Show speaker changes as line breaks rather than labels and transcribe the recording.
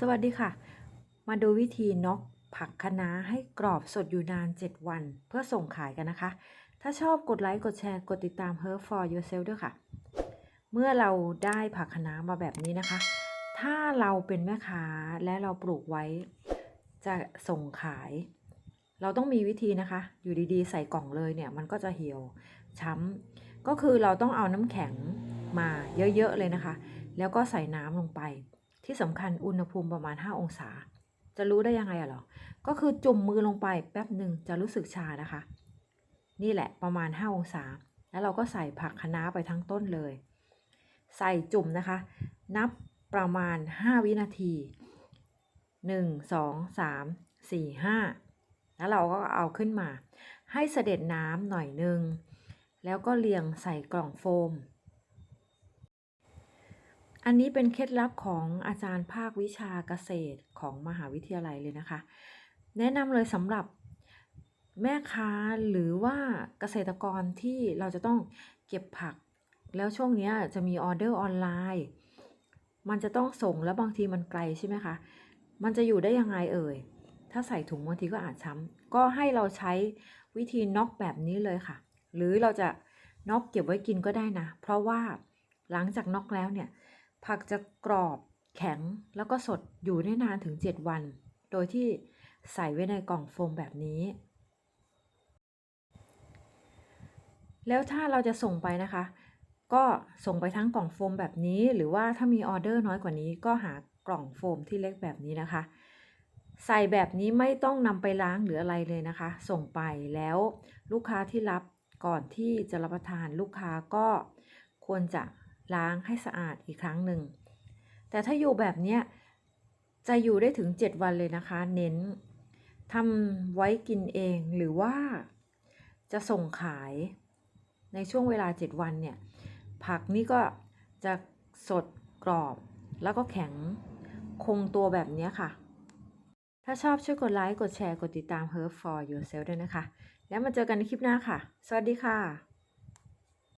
สวัสดีค่ะ มาดูวิธีน็อกผักคะน้าให้กรอบสดอยู่นาน 7 วัน เพื่อส่งขายกันนะคะ ถ้าชอบกดไลค์ กดแชร์ กดติดตาม Herb for Yourself ด้วยค่ะ เมื่อเราได้ผักคะน้ามาแบบนี้นะคะ ถ้าเราเป็นแม่ค้าและเราปลูกไว้ จะส่งขาย เราต้องมีวิธีนะคะ อยู่ดีๆ ใส่กล่องเลยเนี่ย มันก็จะเหี่ยวช้ำ ก็คือเราต้องเอาน้ำแข็งมาเยอะๆเลยนะคะ แล้วก็ใส่น้ำลงไป ที่สำคัญอุณหภูมิประมาณ 5 องศา จะรู้ได้ยังไงอะหรอ ก็คือจุ่มมือลงไปแป๊บหนึ่งจะรู้สึกชานะคะ นี่แหละประมาณ 5 องศา แล้วเราก็ใส่ผักคะน้าไปทั้งต้นเลย ใส่จุ่มนะคะ นับประมาณ 5 วินาที 1 2 3 4 5 แล้วเราก็เอาขึ้นมา ให้เสด็จน้ำหน่อยหนึ่งแล้วก็เรียงใส่กล่องโฟม อันนี้เป็นเคล็ดลับของอาจารย์ภาควิชาเกษตรของมหาวิทยาลัยเลยนะคะ แนะนำเลยสำหรับแม่ค้าหรือว่าเกษตรกรที่เราจะต้องเก็บผัก แล้วช่วงนี้จะมีออเดอร์ออนไลน์ มันจะต้องส่งแล้วบางทีมันไกลใช่ไหมคะ มันจะอยู่ได้ยังไงเอ่ย ถ้าใส่ถุงบางทีก็อาจช้ำก็ให้เราใช้วิธีน็อกแบบนี้เลยค่ะ หรือเราจะน็อกเก็บไว้กินก็ได้นะ เพราะว่าหลังจากน็อกแล้วเนี่ย ผักจะกรอบแข็งแล้วก็สดอยู่ได้นานถึง 7 วัน โดยที่ใส่ไว้ในกล่องโฟมแบบนี้ แล้วถ้าเราจะส่งไปนะคะ ก็ส่งไปทั้งกล่องโฟมแบบนี้ หรือว่าถ้ามีออเดอร์น้อยกว่านี้ ก็หากล่องโฟมที่เล็กแบบนี้นะคะ ใส่แบบนี้ไม่ต้องนำไปล้างหรืออะไรเลยนะคะ ส่งไปแล้วลูกค้าที่รับก่อนที่จะรับประทานลูกค้าก็ควรจะ ล้างให้สะอาดอีกครั้งหนึ่ง แต่ถ้าอยู่แบบเนี้ยจะอยู่ได้ถึง 7 วันเลยนะคะ เน้นทำไว้กินเองหรือว่าจะส่งขายในช่วงเวลา 7 วันเนี่ย ผักนี่ก็จะสดกรอบแล้วก็แข็งคงตัวแบบนี้ค่ะ ถ้าชอบช่วยกดไลค์ กดแชร์ กดติดตาม Herb for Yourself ด้วยนะคะ แล้วมาเจอกันในคลิปหน้าค่ะ สวัสดีค่ะ